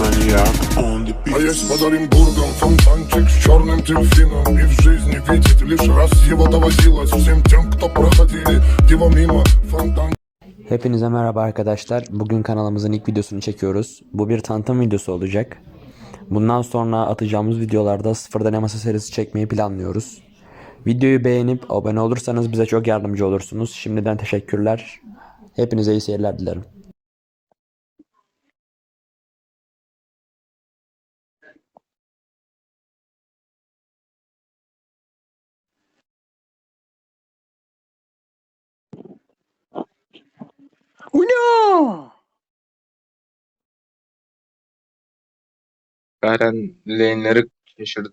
маньяк on the beat А есть подарим бургам фонтанчик с черным дельфином И в жизни видеть лишь раз его доводилось Всем тем, кто проходили его мимо фонтан Hepinize merhaba arkadaşlar. Bugün kanalımızın ilk videosunu çekiyoruz. Bu bir tanıtım videosu olacak. Bundan sonra atacağımız videolarda sıfır denemesi serisi çekmeyi planlıyoruz. Videoyu beğenip abone olursanız bize çok yardımcı olursunuz. Şimdiden teşekkürler. Hepinize iyi seyirler dilerim. Garen lane'leri şaşırdı.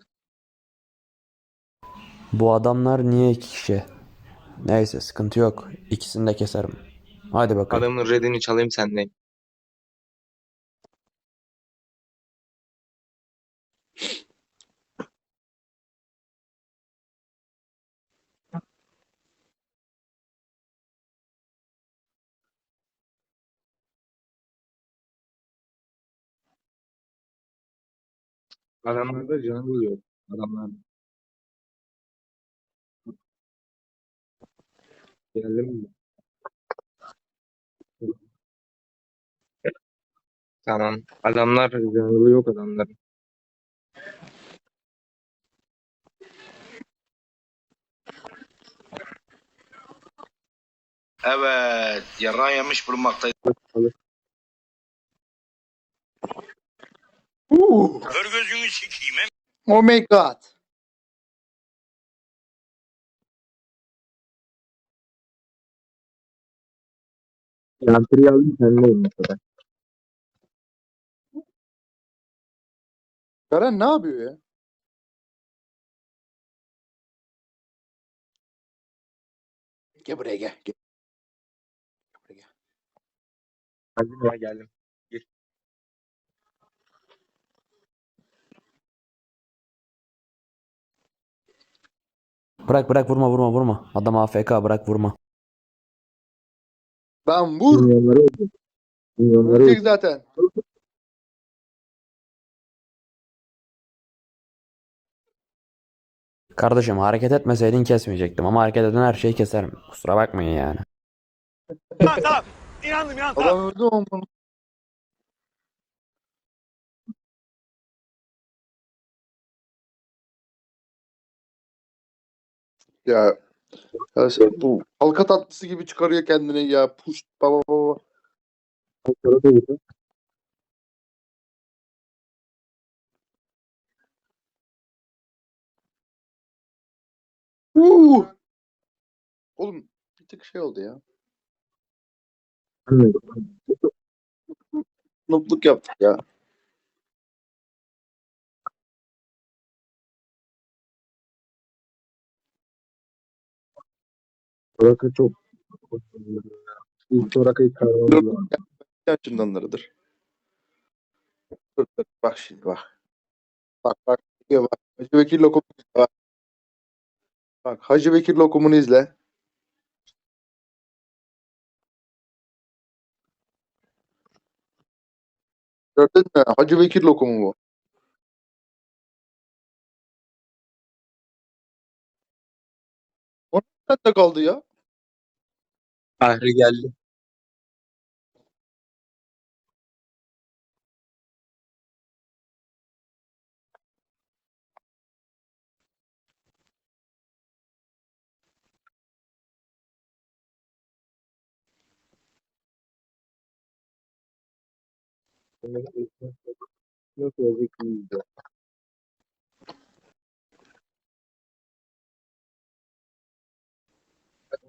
Bu adamlar niye iki kişi? Neyse sıkıntı yok. İkisini de keserim. Hadi bakalım. Adamın redini çalayım senden. Adamlarda jungle yok. Adamlar. Geldim mi? Tamam. Adamlar jungle yok adamların. Evet, yaran yemiş bulunmaktayız. Kör gözünü sikeyim. hem. Oh my god. Yantırı aldım sendeyim mesela. Garen ne yapıyor ya? Gel buraya gel. Gel, Gel buraya gel. Geldim ya geldim. Bırak bırak vurma vurma vurma. Adam AFK bırak vurma. Lan vur. Milyonları öldü. Milyonları Ölecek öldü. zaten. Kardeşim hareket etmeseydin kesmeyecektim ama hareket eden her şeyi keserim. Kusura bakmayın yani. Tamam tamam. İnandım inandım. Adam öldü onun. Ya, ya sen bu halka tatlısı gibi çıkarıyor kendini ya. Puş baba baba. Huu. Oğlum bir tık şey oldu ya. Nutluk yaptık ya. Soraka çok İlk. Yaşındanlarıdır. Dur, dur, bak şimdi bak. Bak bak. Gidiyor bak. Hacı Bekir lokumunu izle bak. Bak Hacı Bekir lokumunu izle. Gördün mü? Hacı Bekir lokumu bu. O nerede kaldı ya? Ahri geldi. Nasıl olacak bilmiyorum.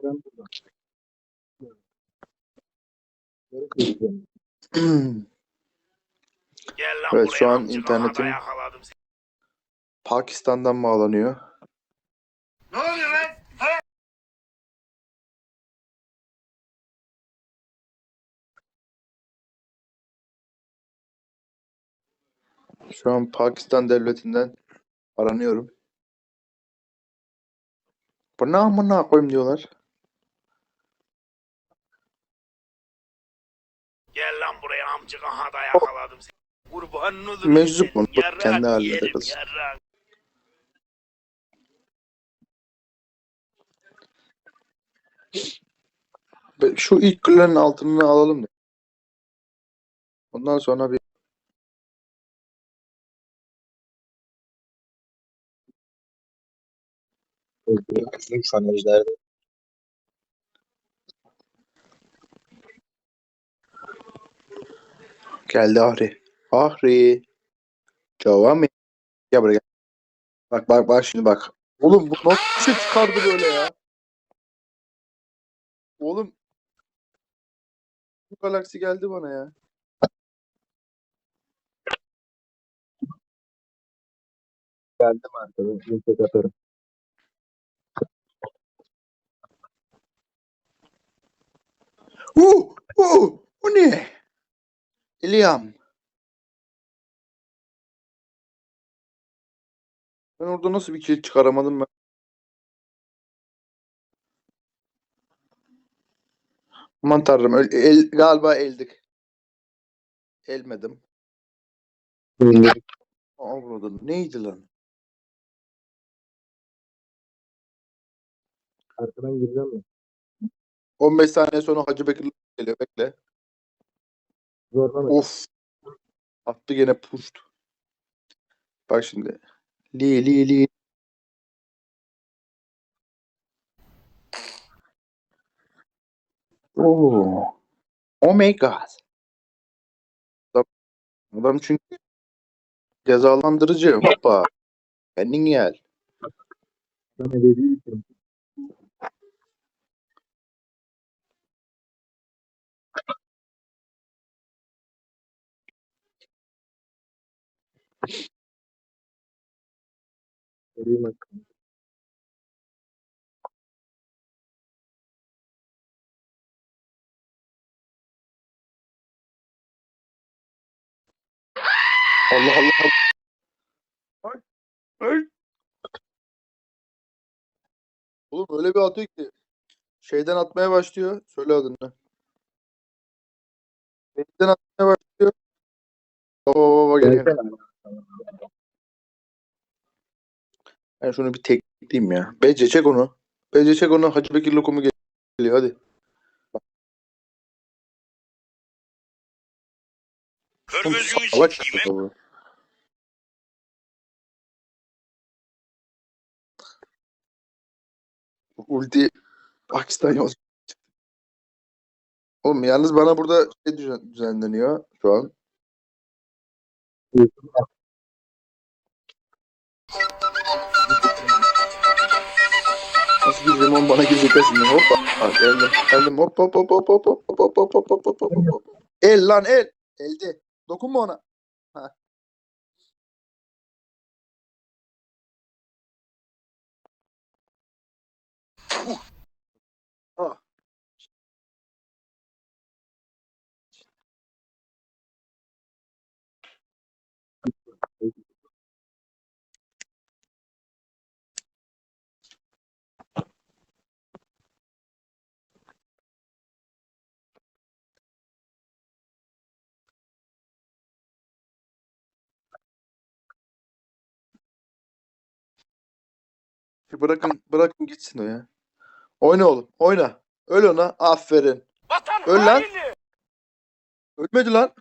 Ben burada. Evet, şu an internetim-. Pakistan'dan bağlanıyor. Ne oluyor lan? Şu an Pakistan devletinden aranıyorum. Bu ne amına koyayım diyorlar. Amcık aha da yakaladım seni. Kurbanın olur. Meczup bunu. Yarrak Kendi halinde yiyelim, kalsın. yarrak. Şu ilk kulenin altını alalım da. Ondan sonra bir Şu an ejderde. Geldi Ahri. Ahri. Devam et. Gel buraya gel. Bak bak bak şimdi bak. Oğlum bu nasıl bir şey çıkardı böyle ya? Oğlum bu galaksi geldi bana ya. Geldim arkadaşım. Bir tek atarım. Uh, uh, bu ne? İlyam. Ben orada nasıl bir kilit çıkaramadım ben? Aman tanrım öl- el, galiba eldik. Elmedim. Burada neydi lan? Arkadan gireceğim mi? 15 saniye sonra Hacı Bekir geliyor bekle. Zorlama. Of. Attı gene puşt. Bak şimdi. Li li li. Oo. Oh my god. Adam, adam çünkü cezalandırıcı. Hoppa. Kendin gel. Ben ebedi Vereyim bak. Allah Allah. Allah. Ay. Ay. Oğlum öyle bir atıyor ki şeyden atmaya başlıyor. Söyle adını. Şeyden atmaya başlıyor. Baba baba gel. Ben şunu bir tekleyeyim ya. Bece çek onu. Bece çek onu. Hacı Bekir lokumu geliyor. Hadi. Sikeyim. ya bu. Ulti Pakistan yol. Oğlum yalnız bana burada şey düzen- düzenleniyor şu an. Gireceğim oğlum bana şimdi hoppa. Bak geldim. Geldim hop hop hop hop hop hop hop hop hop hop hop hop hop. El lan el. Elde. Dokunma ona. Ha. Ah. Bırakın bırakın gitsin o ya. Oyna oğlum oyna. Öl ona aferin. Vatan Öl lan. haini. Ölmedi lan.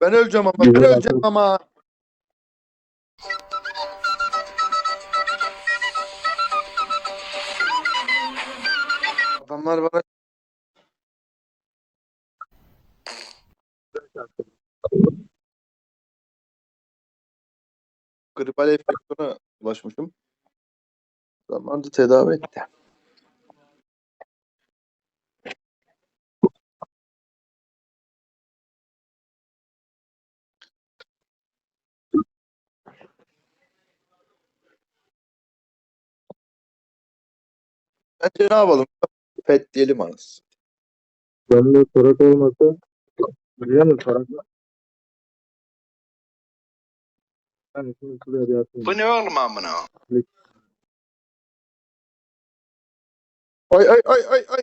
Ben öleceğim ama ben öleceğim ama. Adamlar bana gribal enfeksiyona ulaşmışım. Adamlar da tedavi etti. Bence ne yapalım? Pet diyelim anasını. Gönlü torak olmasa biliyor musun torak Bu ne oğlum amına? Ay ay ay ay ay.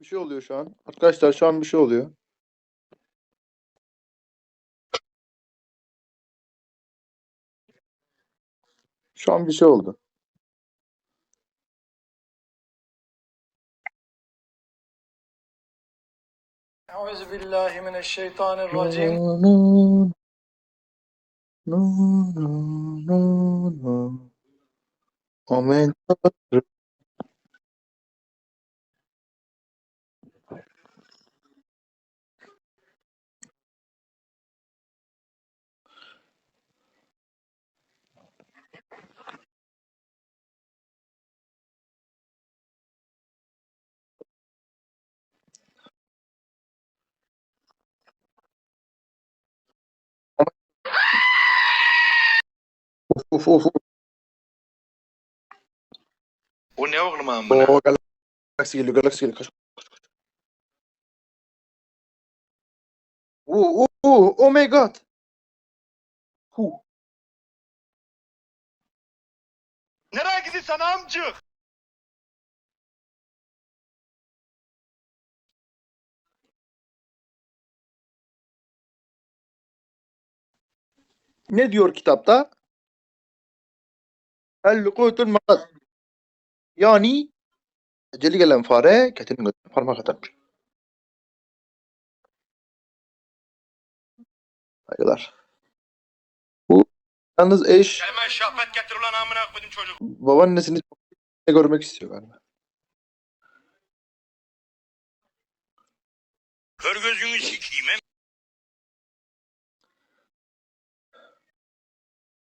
Bir şey oluyor şu an. Arkadaşlar şu an bir şey oluyor. Şu an bir şey oldu. أعوذ بالله من الشيطان الرجيم No, Uf uf uf. O ne oğlum amına? Oo, galaksi geliyor, galaksi geliyor. Kaç, kaç, kaç. Oo, oo, oo, oh my god. Hu. Nereye gidiyorsun amcık? Ne diyor kitapta? El kutul makat. Yani eceli gelen fare ketinin götüne parmak atarmış. Saygılar. Bu yalnız eş Hemen şahbet getir ulan amına koydum çocuk. babaannesini görmek istiyor galiba. Kör gözünü sikeyim.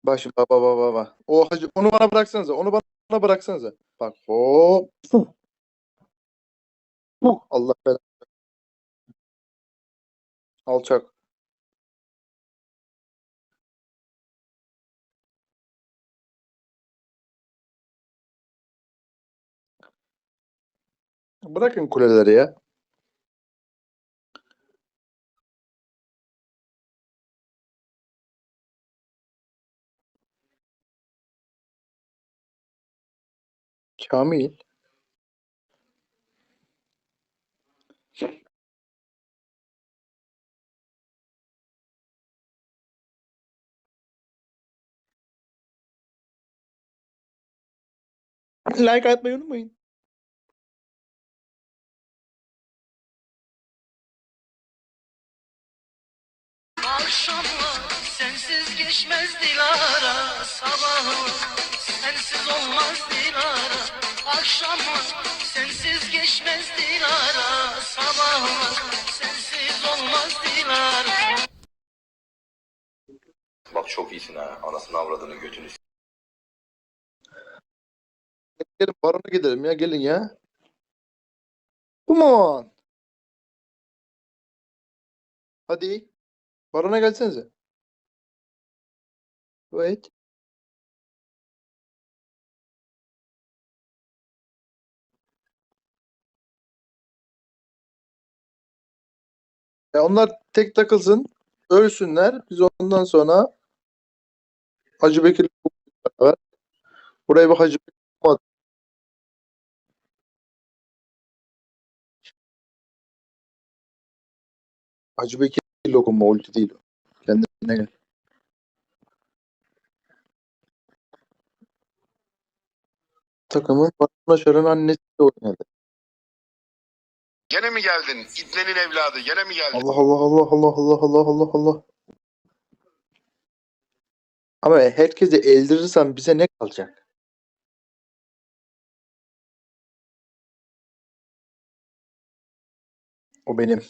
Bak şimdi baba baba baba. O hacı onu bana bıraksanıza. Onu bana bıraksanıza. Bak hop. Allah belanı. Alçak. Bırakın kuleleri ya. Kamil. Like atmayı unutmayın. Akşamlar sensiz geçmez Dilara Sabahlar sensiz olmaz Dilara Akşamlar sensiz geçmez Dilara Sabahlar sensiz olmaz Dilara Bak çok iyisin ha. Anasını avradını götünü Gelin barona gidelim ya gelin ya. Come on. Hadi. Barona gelsenize. Wait. Ya onlar tek takılsın, ölsünler. Biz ondan sonra Hacı Bekir beraber buraya bir Hacı Bekir Hacı Bekir lokumu ulti değil o. Kendine gel. Takımın Başarı'nın annesi de oynadı. Gene mi geldin? İbnenin evladı gene mi geldin? Allah Allah Allah Allah Allah Allah Allah Allah. Ama herkesi eldirirsen bize ne kalacak? O benim.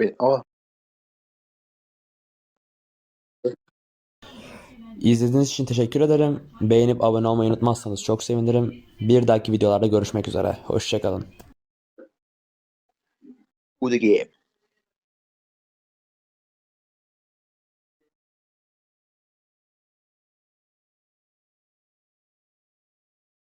Benim. Aa, İzlediğiniz için teşekkür ederim. Beğenip abone olmayı unutmazsanız çok sevinirim. Bir dahaki videolarda görüşmek üzere. Hoşçakalın. bu game.